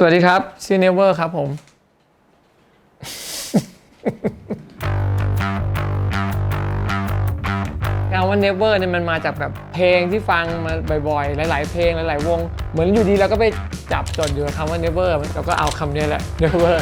สวัสดีครับชื่อเนเวอร์ครับผมคำว่า never เนี่ยมันมาจากแบบเพลงที่ฟังมาบ่อยๆ หลาย ๆ เพลงหลายๆ วง เหมือนอยู่ดีเราก็ไปจับจดอยู่กับคำว่า never เราก็เอาคำนี้แหละ never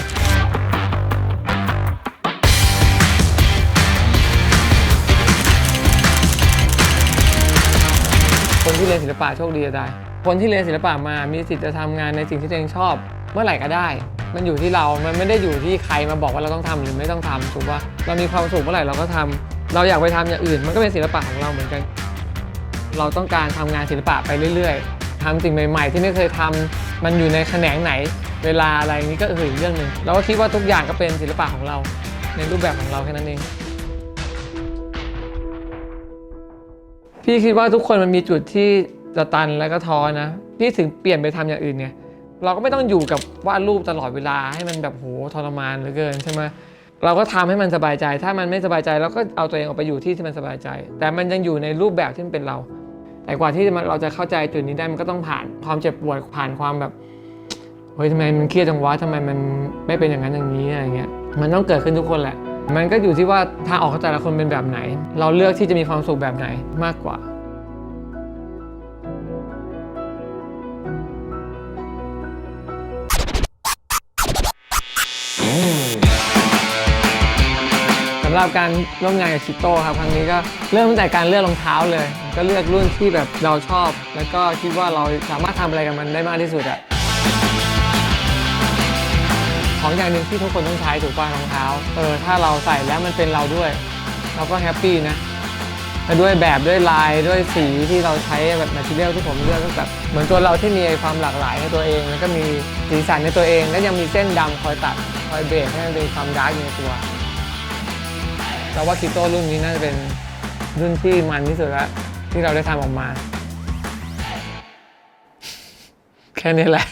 คนที่เรียนศิลปะโชคดีจะตาย คนที่เรียนศิลปะมามีสิทธิ์จะทำงานในสิ่งที่ตัวเองชอบ เมื่อไหร่ก็ได้ มันอยู่ที่เรา มันไม่ได้อยู่ที่ใครมาบอกว่าเราต้องทำหรือไม่ต้องทำถูกปะเรามีความสุขเมื่อไหร่เราก็ทำเราอยากไปทำอย่างอื่น มันก็เป็นศิลปะของเราเหมือนกัน เราต้องการทำงานศิลปะไปเรื่อย ๆทำสิ่งใหม่ ๆ ที่ไม่เคยทำมันอยู่ในแขนงไหน เวลาอะไรนี้ก็คืออีกเรื่องหนึ่งเราก็คิดว่าทุกอย่างก็เป็นศิลปะของเรา ในรูปแบบของเราแค่นั้นเองพี่คิดว่าทุกคนมันมีจุดที่ จะตันแล้วก็ท้อนะ พี่ถึงเปลี่ยนไปทำอย่างอื่นเนี่ยเราก็ไม่ต้องอยู่กับวาดรูปตลอดเวลาให้มันแบบโหทรมานเหลือเกินใช่ไหมเราก็ทำให้มันสบายใจ ถ้ามันไม่สบายใจเราก็เอาตัวเองออกไปอยู่ที่ที่มันสบายใจ แต่มันยังอยู่ในรูปแบบที่มันเป็นเรา แต่กว่าที่มันเราจะเข้าใจจุดนี้ได้มันก็ต้องผ่านความเจ็บปวดผ่านความแบบเฮ้ยทำไมมันเครียดจังวะทำไมมันไม่เป็นอย่างนั้นอย่างนี้อะไรเงี้ยมันต้องเกิดขึ้นทุกคนแหละ มันก็อยู่ที่ว่าทางออกของแต่ละคนเป็นแบบไหน เราเลือกที่จะมีความสุขแบบไหนมากกว่า หรับการร่วมงานกับชิโต้ครับครั้งนี้ก็เริ่มตั้งแต่การเลือกรองเท้าเลย ก็เลือกรุ่นที่แบบเราชอบ แล้วก็คิดว่าเราสามารถทำอะไรกับมันได้มากที่สุดอะของอย่างหนึ่งที่ทุกคนต้องใช้ถูกป่ะรองเท้าเออถ้าเราใส่แล้วมันเป็นเราด้วย เราก็แฮปปี้นะด้วยแบบด้วยลายด้วยสีที่เราใช้แบบแมทเทียลที่ผมเลือกก็แบบเหมือนตัวเราที่มีความหลากหลายในตัวเอง แล้วก็มีสีสันในตัวเอง แล้วยังมีเส้นดำคอยตัดคอยเบรกให้มันเป็นความดาร์กอยู่ในตัว เราว่าคิโต้รุ่นนี้น่าจะเป็นรุ่นที่มันที่สุดแล้วที่เราได้ทำออกมา แค่นี้แหละ